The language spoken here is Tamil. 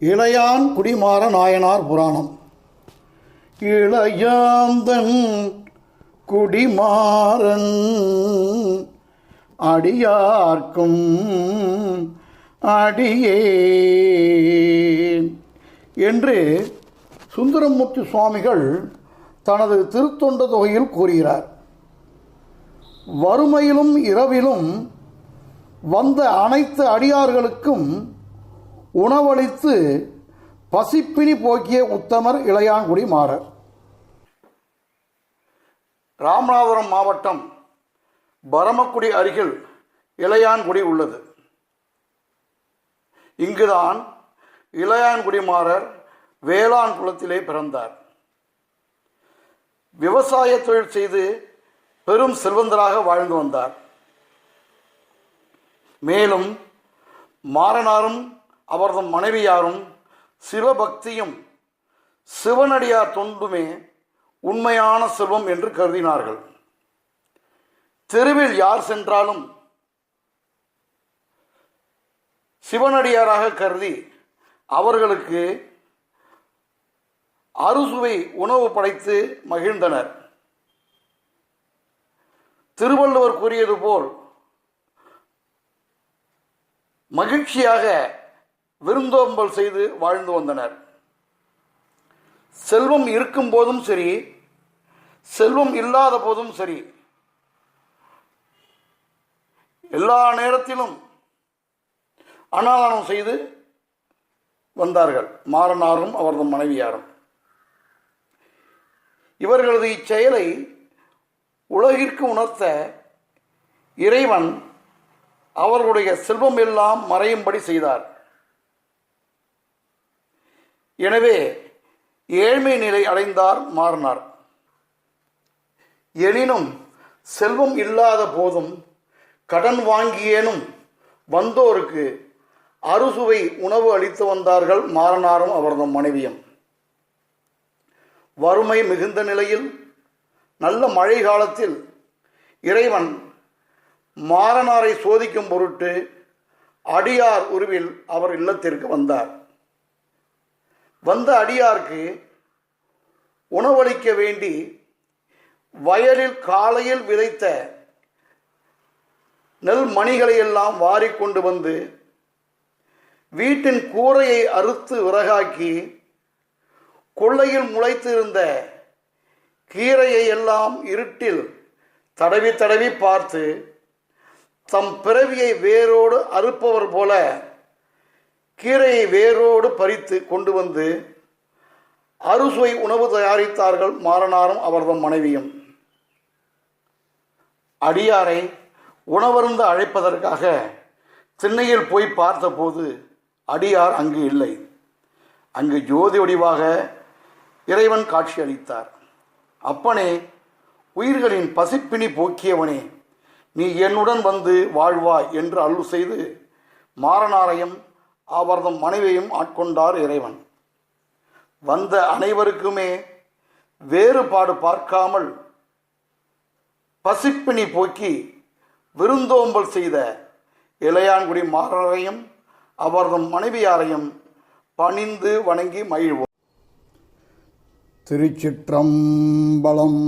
இளையான் குடிமாற நாயனார் புராணம். இளையாந்தன் குடிமாறன் அடியார்க்கும் அடியே என்று சுந்தரமூர்த்தி சுவாமிகள் தனது திருத்தொண்ட தொகையில் கூறுகிறார். வறுமையிலும் இரவிலும் வந்த அனைத்து அடியார்களுக்கும் உணவளித்து பசிப்பினி போக்கிய உத்தமர் இளையான்குடி மாறர். ராமநாதபுரம் மாவட்டம் பரமக்குடி அருகில் இளையான்குடி உள்ளது. இங்குதான் இளையான்குடி மாறர் வேளாண் குலத்திலே பிறந்தார். விவசாய தொழில் செய்து பெரும் செல்வந்தராக வாழ்ந்து வந்தார். மேலும் மாறனாரும் அவரது மனைவியாரும் சிவபக்தியும் சிவனடியார் தொண்டுமே உண்மையான செல்வம் என்று கருதினார்கள். தெருவில் யார் சென்றாலும் சிவனடியாராக கருதி அவர்களுக்கு அறுசுவை உணவு படைத்து மகிழ்ந்தனர். திருவள்ளுவர் கூறியது போல் மகிழ்ச்சியாக விருந்தோம்பல் செய்து வாழ்ந்து வந்தனர். செல்வம் இருக்கும் போதும் சரி செல்வம் இல்லாத போதும் சரி. எல்லா நேரத்திலும் அன்னதானம் செய்து வந்தார்கள். மாறனாரும் அவரது மனைவியாரும். இவர்களது இச்செயலை உலகிற்கு உணர்த்த இறைவன் அவர்களுடைய செல்வம் எல்லாம் மறையும்படி செய்தார். எனவே ஏழ்மை நிலை அடைந்தார் மாறினார். எனினும் செல்வம் இல்லாத போதும் கடன் வாங்கியேனும் வந்தோருக்கு அறுசுவை உணவு அளித்து வந்தார்கள் மாறனாரும் அவரது மனைவியும். வறுமை மிகுந்த நிலையில் நல்ல மழை காலத்தில் இறைவன் மாறனாரை சோதிக்கும் பொருட்டு அடியார் உருவில் அவர் இல்லத்திற்கு வந்தார். வந்த அடியார்க்கு உணவளிக்க வேண்டி வயலில் காலையில் விதைத்த நெல் மணிகளை எல்லாம் வாரிக்கொண்டு வந்து வீட்டின் கூரையை அறுத்து விறகாக்கி கொள்ளையில் முளைத்திருந்த கீரையை எல்லாம் இருட்டில் தடவி தடவி பார்த்து தம் பிறவியை வேரோடு அறுப்பவர் போல கீரையை வேரோடு பறித்து கொண்டு வந்து அறுசுவை உணவு தயாரித்தார்கள் மாறனாரும் அவரது மனைவியும். அடியாரை உணவருந்த அழைப்பதற்காக சென்னையில் போய் பார்த்தபோது அடியார் அங்கு இல்லை. அங்கு ஜோதி வடிவாக இறைவன் காட்சி அளித்தார். அப்பனே உயிர்களின் பசிப்பினி போக்கியவனே நீ என்னுடன் வந்து வாழ்வாய் என்று அருள் செய்து மாறனாரையும் அவரது மனைவியையும் ஆட்கொண்டார் இறைவன். வந்த அனைவருக்குமே வேறுபாடு பார்க்காமல் பசிப்பினி போக்கி விருந்தோம்பல் செய்த இளையான்குடி மாறரையும் அவரது மனைவியாரையும் பணிந்து வணங்கி மகிழ்வோம். திருச்சிற்றம்பலம்